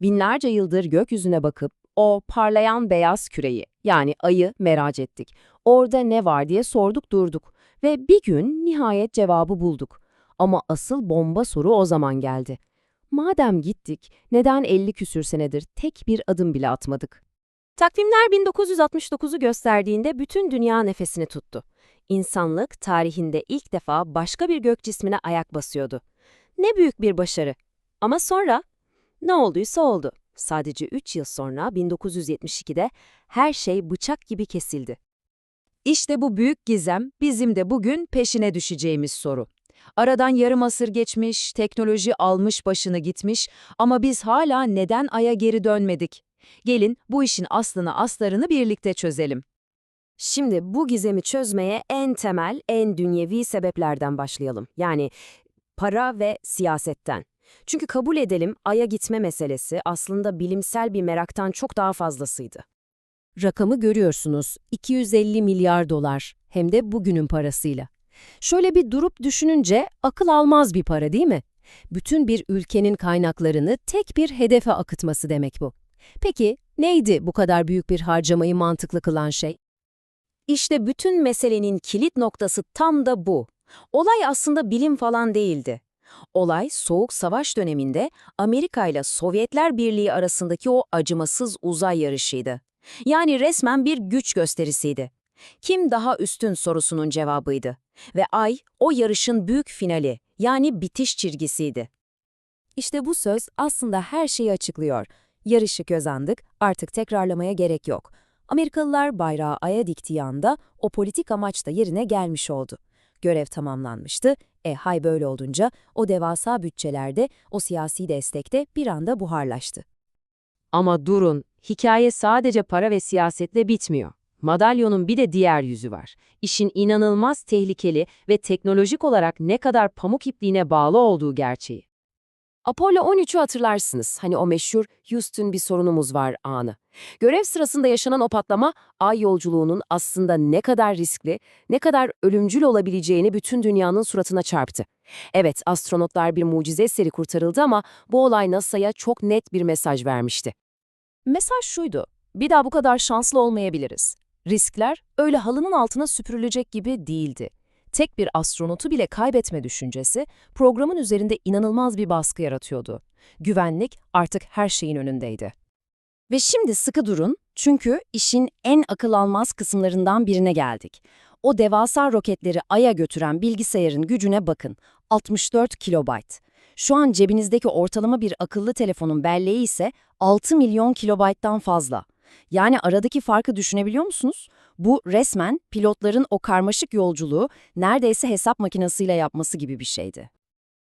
Binlerce yıldır gökyüzüne bakıp o parlayan beyaz küreyi yani ayı merak ettik. Orada ne var diye sorduk durduk ve bir gün nihayet cevabı bulduk. Ama asıl bomba soru o zaman geldi. Madem gittik, neden 50 küsür senedir tek bir adım bile atmadık? Takvimler 1969'u gösterdiğinde bütün dünya nefesini tuttu. İnsanlık tarihinde ilk defa başka bir gök cismine ayak basıyordu. Ne büyük bir başarı. Ama sonra ne olduysa oldu. Sadece 3 yıl sonra 1972'de her şey bıçak gibi kesildi. İşte bu büyük gizem bizim de bugün peşine düşeceğimiz soru. Aradan yarım asır geçmiş, teknoloji almış başını gitmiş ama biz hala neden Ay'a geri dönmedik? Gelin bu işin aslını aslarını birlikte çözelim. Şimdi bu gizemi çözmeye en temel, en dünyevi sebeplerden başlayalım. Yani para ve siyasetten. Çünkü kabul edelim Ay'a gitme meselesi aslında bilimsel bir meraktan çok daha fazlasıydı. Rakamı görüyorsunuz. 250 milyar dolar. Hem de bugünün parasıyla. Şöyle bir durup düşününce akıl almaz bir para değil mi? Bütün bir ülkenin kaynaklarını tek bir hedefe akıtması demek bu. Peki neydi bu kadar büyük bir harcamayı mantıklı kılan şey? İşte bütün meselenin kilit noktası tam da bu. Olay aslında bilim falan değildi. Olay Soğuk Savaş döneminde Amerika ile Sovyetler Birliği arasındaki o acımasız uzay yarışıydı. Yani resmen bir güç gösterisiydi. Kim daha üstün sorusunun cevabıydı. Ve Ay o yarışın büyük finali yani bitiş çizgisiydi. İşte bu söz aslında her şeyi açıklıyor. Yarışı kazandık, artık tekrarlamaya gerek yok. Amerikalılar bayrağı Ay'a diktiği anda o politik amaç da yerine gelmiş oldu. Görev tamamlanmıştı. E hay böyle olunca o devasa bütçelerde, o siyasi destekte bir anda buharlaştı. Ama durun, hikaye sadece para ve siyasetle bitmiyor. Madalyonun bir de diğer yüzü var. İşin inanılmaz tehlikeli ve teknolojik olarak ne kadar pamuk ipliğine bağlı olduğu gerçeği. Apollo 13'ü hatırlarsınız. Hani o meşhur Houston bir sorunumuz var anı. Görev sırasında yaşanan o patlama, ay yolculuğunun aslında ne kadar riskli, ne kadar ölümcül olabileceğini bütün dünyanın suratına çarptı. Evet, astronotlar bir mucize eseri kurtarıldı ama bu olay NASA'ya çok net bir mesaj vermişti. Mesaj şuydu, bir daha bu kadar şanslı olmayabiliriz. Riskler öyle halının altına süpürülecek gibi değildi. Tek bir astronotu bile kaybetme düşüncesi programın üzerinde inanılmaz bir baskı yaratıyordu. Güvenlik artık her şeyin önündeydi. Ve şimdi sıkı durun çünkü işin en akıl almaz kısımlarından birine geldik. O devasa roketleri Ay'a götüren bilgisayarın gücüne bakın. 64 kilobayt. Şu an cebinizdeki ortalama bir akıllı telefonun belleği ise 6 milyon kilobayttan fazla. Yani aradaki farkı düşünebiliyor musunuz? Bu resmen pilotların o karmaşık yolculuğu neredeyse hesap makinesiyle yapması gibi bir şeydi.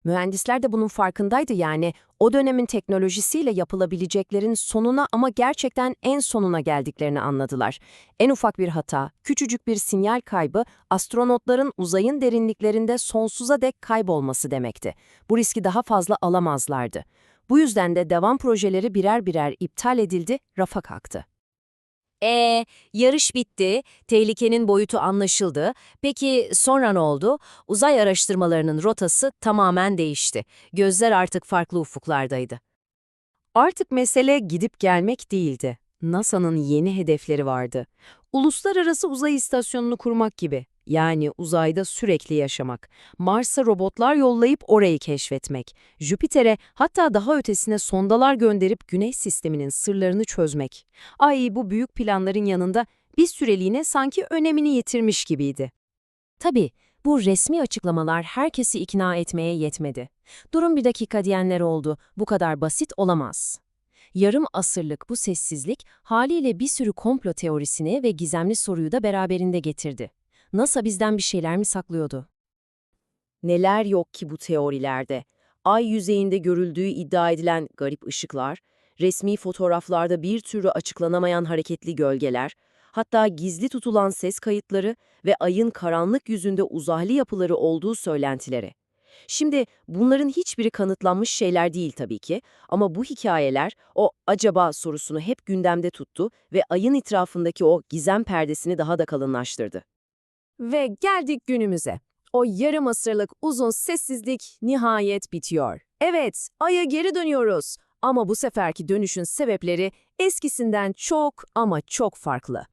Mühendisler de bunun farkındaydı yani o dönemin teknolojisiyle yapılabileceklerin sonuna ama gerçekten en sonuna geldiklerini anladılar. En ufak bir hata, küçücük bir sinyal kaybı astronotların uzayın derinliklerinde sonsuza dek kaybolması demekti. Bu riski daha fazla alamazlardı. Bu yüzden de devam projeleri birer birer iptal edildi, rafa kalktı. E, yarış bitti, tehlikenin boyutu anlaşıldı. Peki sonra ne oldu? Uzay araştırmalarının rotası tamamen değişti. Gözler artık farklı ufuklardaydı. Artık mesele gidip gelmek değildi. NASA'nın yeni hedefleri vardı. Uluslararası uzay istasyonunu kurmak gibi. Yani uzayda sürekli yaşamak. Mars'a robotlar yollayıp orayı keşfetmek. Jüpiter'e hatta daha ötesine sondalar gönderip Güneş sisteminin sırlarını çözmek. Ay bu büyük planların yanında bir süreliğine sanki önemini yitirmiş gibiydi. Tabii bu resmi açıklamalar herkesi ikna etmeye yetmedi. Durun bir dakika diyenler oldu, bu kadar basit olamaz. Yarım asırlık bu sessizlik haliyle bir sürü komplo teorisini ve gizemli soruyu da beraberinde getirdi. NASA bizden bir şeyler mi saklıyordu? Neler yok ki bu teorilerde? Ay yüzeyinde görüldüğü iddia edilen garip ışıklar, resmi fotoğraflarda bir türlü açıklanamayan hareketli gölgeler, hatta gizli tutulan ses kayıtları ve ayın karanlık yüzünde uzaylı yapıları olduğu söylentileri. Şimdi bunların hiçbiri kanıtlanmış şeyler değil tabii ki ama bu hikayeler o acaba sorusunu hep gündemde tuttu ve ayın etrafındaki o gizem perdesini daha da kalınlaştırdı. Ve geldik günümüze. O yarım asırlık uzun sessizlik nihayet bitiyor. Evet, Ay'a geri dönüyoruz. Ama bu seferki dönüşün sebepleri eskisinden çok ama çok farklı.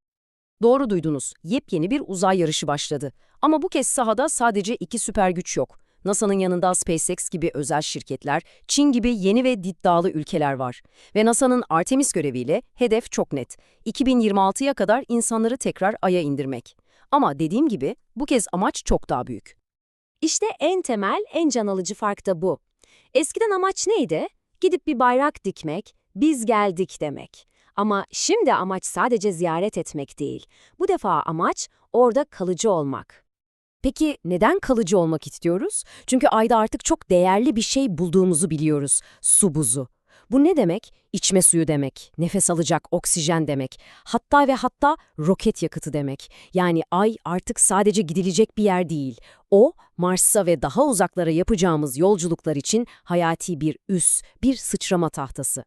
Doğru duydunuz. Yepyeni bir uzay yarışı başladı. Ama bu kez sahada sadece iki süper güç yok. NASA'nın yanında SpaceX gibi özel şirketler, Çin gibi yeni ve iddialı ülkeler var. Ve NASA'nın Artemis göreviyle hedef çok net. 2026'ya kadar insanları tekrar Ay'a indirmek. Ama dediğim gibi bu kez amaç çok daha büyük. İşte en temel, en can alıcı fark da bu. Eskiden amaç neydi? Gidip bir bayrak dikmek, biz geldik demek. Ama şimdi amaç sadece ziyaret etmek değil. Bu defa amaç orada kalıcı olmak. Peki neden kalıcı olmak istiyoruz? Çünkü Ay'da artık çok değerli bir şey bulduğumuzu biliyoruz. Su buzu. Bu ne demek? İçme suyu demek, nefes alacak oksijen demek, hatta ve hatta roket yakıtı demek. Yani Ay artık sadece gidilecek bir yer değil. O, Mars'a ve daha uzaklara yapacağımız yolculuklar için hayati bir üs, bir sıçrama tahtası.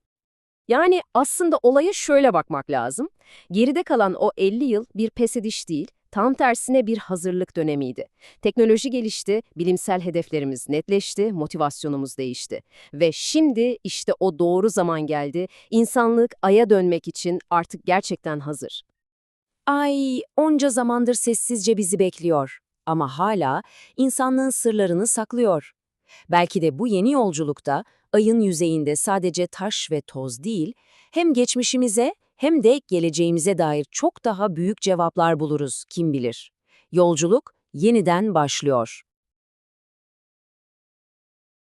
Yani aslında olaya şöyle bakmak lazım. Geride kalan o 50 yıl bir pes ediş değil, tam tersine bir hazırlık dönemiydi. Teknoloji gelişti, bilimsel hedeflerimiz netleşti, motivasyonumuz değişti. Ve şimdi işte o doğru zaman geldi. İnsanlık Ay'a dönmek için artık gerçekten hazır. Ay onca zamandır sessizce bizi bekliyor ama hala insanlığın sırlarını saklıyor. Belki de bu yeni yolculukta Ay'ın yüzeyinde sadece taş ve toz değil, hem geçmişimize hem de geleceğimize dair çok daha büyük cevaplar buluruz kim bilir. Yolculuk yeniden başlıyor.